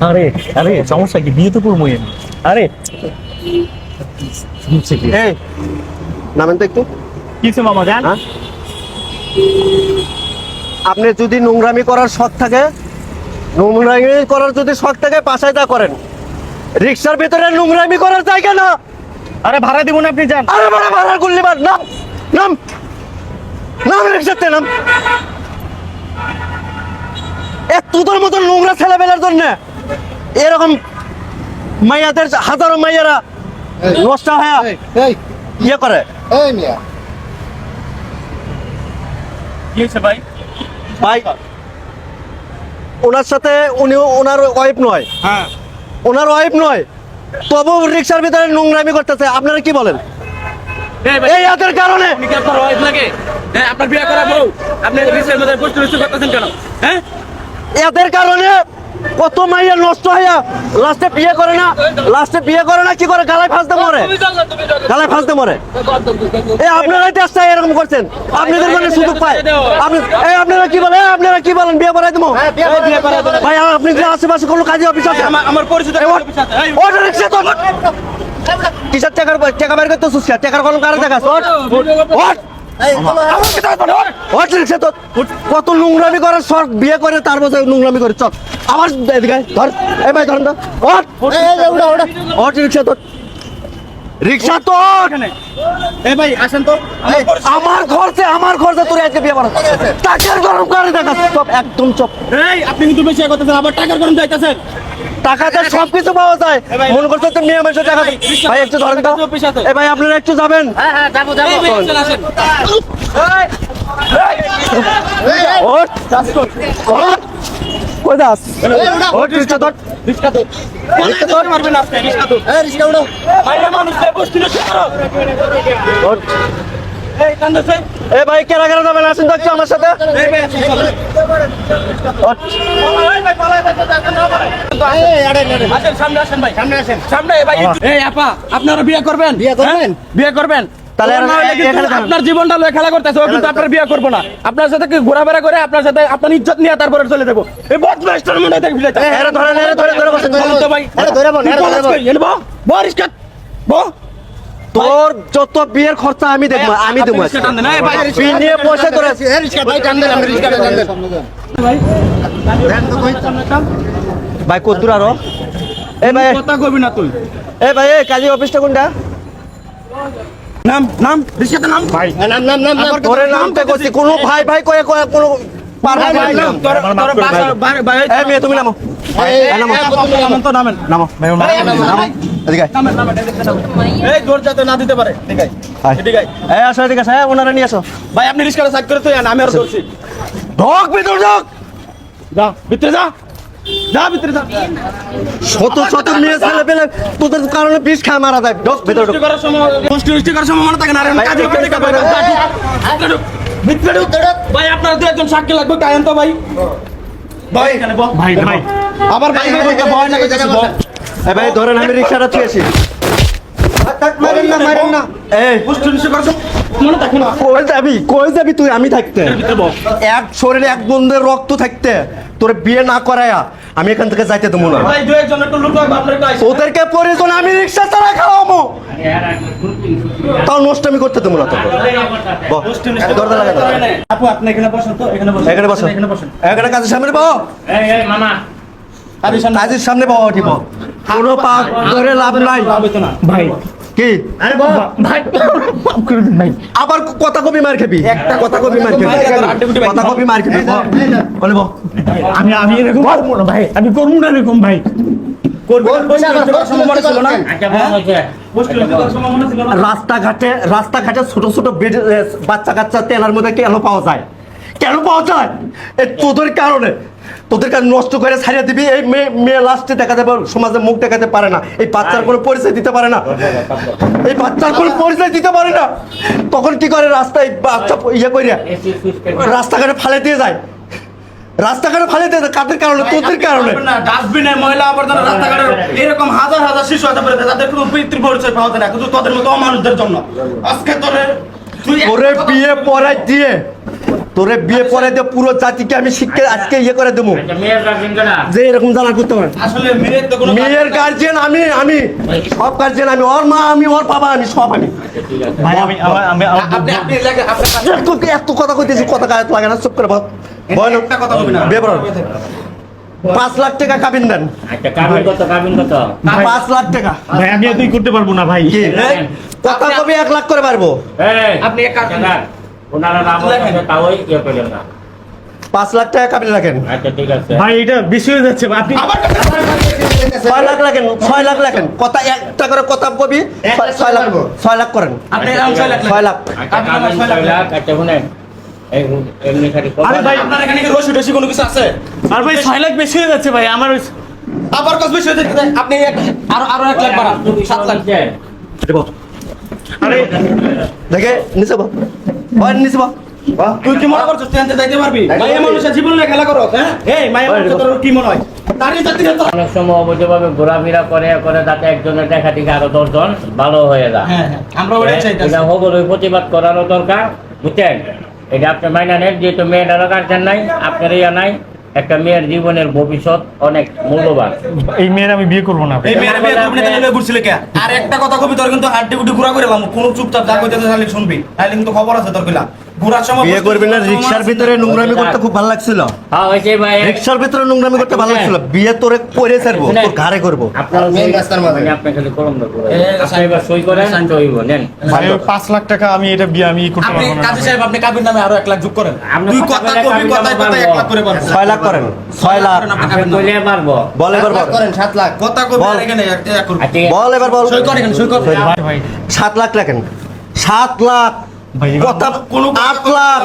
আরে আরে সমস্যা কি? বিয়ে তো করব আরে এই নামেন তো একটু। কিছু মামা জান? হ্যাঁ? আপনি যদি নোংরামি করার শখ থাকে নোংরামি করার যদি শখ থাকে পাশায় তা করেন। রিক্সার ভিতরে নোংরামি করার জায়গা না। আরে ভাড়া দিব না আপনি যান আরে বড় ভাড়া গুল্লি মার নাম নাম। নাম রিক্সাতে নাম। এ তোদের মতন নোংরা ছেলেবেলার জন্য। এরকম মাইয়াদের হাজারো মাইয়ারা নষ্ট হয়ে ইয়ে করে। ভাই? ভাই ওনার সাথে উনি ওনার ওয়াইফ নয়। হ্যাঁ। ওনার ওয়াইফ নয়। তবু রিক্সার ভিতরে নোংরামি করতেছে। আপনারা কি বলেন? এই এদের কারণে। আপনার ওয়াইফ লাগে হ্যাঁ আপনার বিয়ে করা বউ আপনি করতেছেন কেন? হ্যাঁ? এদের কারণে কত মাইয়া নষ্ট হইয়া লাস্টে বিয়ে করে না? লাস্টে বিয়ে করে না কি করে? গালায় ফাঁসতে মরে। গালায় ফাঁসতে মরে। এই আপনারাই চেষ্টা এরকম করছেন। আপনাদের মানে সুযোগ পায়। আপনি এই আপনারা কি বলেন? আপনারা কি বলেন? বিয়ে করাই দেবো দেবো। ভাই আপনি যে আশেপাশে কোনো কাজে অফিস আছে? আমার- পরিচিত ওঠ রিক্সা তো কিসের টাকার টাকা বের করতে সুস্কা টাকার কলম কারে টাকা কত নোংরামি করে সব বিয়ে করে তার বছর নোংরামি করে। চল আবার ধর। এ ভাই ধরেন তো ওঠ। এই, এই, এই, উড়া, উড়া। ওঠ রিক্সা তো রিক্সা তো। এখানে। ভাই আসেন তো আমার খরচে আমার খরচে তোর আজকে বিয়ে করা টাকার গরম করে দেখা চপ একদম চপ এই আপনি কিন্তু বেশি ইয়ে করতেছেন আবার টাকার গরম যাইতেছেন টাকাতে সব কিছু পাওয়া যায় এ মনে করছ তো মেয়ে মানুষের টাকা ভাই, একটু ধরেন তো এ ভাই আপনারা একটু যাবেন এই ভাই, আসেন, আসেন। এই, এই, ওঠ ওঠ কই দাস রিক্সা ধর। মারবেন। এই, রিস্কা। বাইরে করো। এই। এ ভাই কেনা কেনা যাবেন? আসেন একটু আমার সাথে। সামনে আসেন ভাই। সামনে আসেন। সামনে ভাই। এই আপা আপনারা বিয়ে করবেন? বিয়ে করবেন? হ্যাঁ? বিয়ে করবেন? তাহলে আপনার জীবনটা লয়ে খেলা করতেছে ও কিন্তু আপনার বিয়ে করব না। আপনার সাথে ঘোরাফেরা করে আপনার সাথে আপনার ইজ্জত নিয়ে তারপরে চলে যাব। এই বদমাইশটার মনে দেখবি ধরে ধরে ভাই। ধরে ধরে রিস্কাত, বহ। তোর যত বিয়ের খরচা আমি দেখব আমি দেবো নিয়ে পয়সা তোরা ভাই, কদ্দুর আরও। এ ভাই কথা কবি না তুই। এ ভাই কাজী অফিসটা কোনটা? নাম নাম রিস্কাতে নাম। ভাই নাম, নাম, নাম, নাম। তোরে নামটা করছি কোনো ভাই ভাই কয়ে কয়ে কোনো পারব ভাই, ভাই, নাম। তোর তোর বাড়ি- এ মেয়ে তুমি নামো। এ, নামো। এই, আপা, তো নামেন নামো। ভাই আমার মাফ করে নামো। এদিকে নামেন, নামেন, এদিকে নামেন। এই দৌড় যাতে না দিতে পারে। ঠিক আছে আয়। এদিকে আয়। এই আসো এদিকে আসো, এই নিয়ে আসো। ভাই আপনি রিস্কাটা সাইড করে তুই আন, আমি আর ধরছি। ঢোক ভিতর ঢোক। যা ভিতরে যা। যা ভিতরে যা শত শত মেয়ে ছেলে পেলে তোদের কারণে বিষ খায় মারা যায় ঢোক ভিতর ঢোক করার সময় করার মনে থাকে না ভাই, কাজে কাজে ভিতরে ঢুক। আপনার দু একজন সাক্ষী লাগবে তো ভাই ভাই ভাই ভাই আবার ভাই ভয় না কিছু ভাই ধরেন আমি রিক্সাটা থুয়েছি মারেন না, মারেন না। এই পুষ্টি পুষ্টি করার সময় থাকে না। কই যাবি কই যাবি তুই? আমি থাকতে। এক শরীরে এক বন্ধের রক্ত থাকতে। তোর বিয়ে না করায়া আমি এখান থেকে যাইতে দেবো না। ওদেরকে প্রয়োজন আমি রিক্সা চালা খাওয়াবো। তাও নষ্ট আমি করতে দেবো না তোকে। বহ, পুষ্টি পুষ্টি দরজা লাগা আপু আপনি এখানে বসেন তো এখানে বসেন এখানে বসো। এখানে বসেন। এখানে কাজের সামনে বহ মামা। কাজের সামনে বহ উঠিব কোনো পাক ধরে লাভ নাই। লাভ হইতো না। ভাই কি? আরে ভাই। মাফ করে দিন ভাই। আবার কথা কবি মার খেবি। একটা কথা কবি মার খেবি। কথা কবি মার খেবি। বলে। আমি আমি এরকম করব না ভাই। আমি করব না এরকম ভাই। রাস্তাঘাটে রাস্তাঘাটে ছোট ছোট বাচ্চা কাচ্চা তেলার মধ্যে কেন পাওয়া যায়? কেন পাওয়া যায়? এই তোদের কারণে। তোদের কারণে নষ্ট করে ছাড়িয়ে দিবি এই মেয়ে মেয়ে লাস্টে দেখা যাবে সমাজে মুখ দেখাতে পারে না। এই বাচ্চার কোনো পরিচয় দিতে পারে না। এই বাচ্চার কোনো পরিচয় দিতে পারে না। তখন কি করে রাস্তায় বাচ্চা ইয়ে করে রাস্তাঘাটে ফালে দিয়ে যায়? রাস্তাঘাটে ফালে দিয়ে কাদের কারণে? তোদের কারণে। ডাস্টবিনে ময়লা আবর্জনা রাস্তাঘাটে এরকম হাজার হাজার শিশু পারে তাদের কোনো পিতৃ পরিচয় পাওয়া যায় না কিন্তু তোদের মতো অমানুষদের জন্য। আজকে তোরে তুই তোরে বিয়ে পড়াই দিয়ে তোরে বিয়ে পরে দিয়ে পুরো জাতিকে আমি শিক্ষা আজকে ইয়ে করে দেবো। আচ্ছা, গার্জেন কারা যে এরকম জ্বালা করতে পারে। আসলে মেয়ের তো কোনো মেয়ের গার্জিয়ান আমি আমি। সব গার্জেন আমি। ওর মা আমি ওর বাবা আমি সব আমি। এত কথা কইতেছি কথা গায়ে লাগে না চুপ করে বল। বল একটা কথা বলবি না। বিয়ে পাঁচ লাখ টাকা কাবিন দেন। আচ্ছা কাবিন কত কাবিন কত? পাঁচ লাখ টাকা। ভাই আমি এতই করতে পারব না ভাই। কি? কথা কবি এক লাখ করে পারব আপনি এক। দাদা, ওনারা নাম তাও ইয়ে করলেন না। পাঁচ লাখ টাকা কাবিন রাখেন। আচ্ছা ঠিক আছে। ভাই এটা বেশি হয়ে যাচ্ছে আপনি ছয় লাখ রাখেন ছয় লাখ রাখেন। কথা একটা করে কথা কবি ছয়- ছয় লাখ ছয় লাখ করেন। আপনি ছয় লাখ ছয় লাখ। আচ্ছা আচ্ছা শুনেন। আরে ভাই, আপনার এখানে কি রসি টসি কোনো কিছু আছে? আর ভাই ছয় লাখ বেশি হয়ে যাচ্ছে ভাই আমার আবার কত বেশি হয়ে যাচ্ছে। আপনি এক- আরও আরও এক লাখ বাড়ান। সাত লাখ। আরে দেখে নিচে বল। ওই নিচে তুই কি মনে করছিস তুই যাইতে পারবি? মাইয়া মানুষের জীবন নিয়ে খেলা করো হ্যাঁ? এই মাইয়া মানুষের তোর কি মনে হয়? তারই জাতি তো। অনেক সময় অবৈধভাবে ঘোরাফেরা করে করে যাতে একজনের দেখা থেকে আরও দশজন ভালো হয়ে যায়। হ্যাঁ হ্যাঁ চাইতেছি। এটা প্রতিবাদ করারও দরকার বুঝছেন? এটা আপনি মাইনা নেন যেহেতু মেয়েটারও গার্জেন নাই আপনার ইয়া নাই একটা মেয়ের জীবনের ভবিষ্যৎ অনেক মূল্যবান। এই মেয়ের আমি বিয়ে করব না। এই মেয়ের বিয়ে করবি না তাহলে ঘুরছিলে কে? আর একটা কথা কবি তোর কিন্তু হাড্ডি গুড্ডি ঘুরা করে কোনো কোন চুপচাপ যা কইতে তাহলে শুনবি। তাহলে কিন্তু খবর আছে তোর কইলা। বিয়ে না রিক্সার ভিতরে নোংরামি করতে খুব ভালো লাগছিল। হ্যাঁ রিক্সার ভিতরে নোংরামি করতে ভালো লাগছিল। বিয়ে তোরে করে ছাড়বো তোর ঘাড়ে করব। আপনার মেন ভাই, ওই পাঁচ লাখ টাকা আমি এটা বিয়ে আমি করতে পারব কাজী সাহেব আপনি কাবির নামে আরও এক লাখ যোগ করেন। আপনি তুই কথা কথা কবি কথায় কথায় এক লাখ করে পারব ছয় লাখ করেন ছয় লাখ পারব বল এবার সাত লাখ বল করেন সাত লাখ। কথা কবি এখানে এক এক আচ্ছা বল এবার বল। সই কর সই কর ভাই ভাই সাত লাখ রাখেন। সাত লাখ। কথা কোনো আট লাখ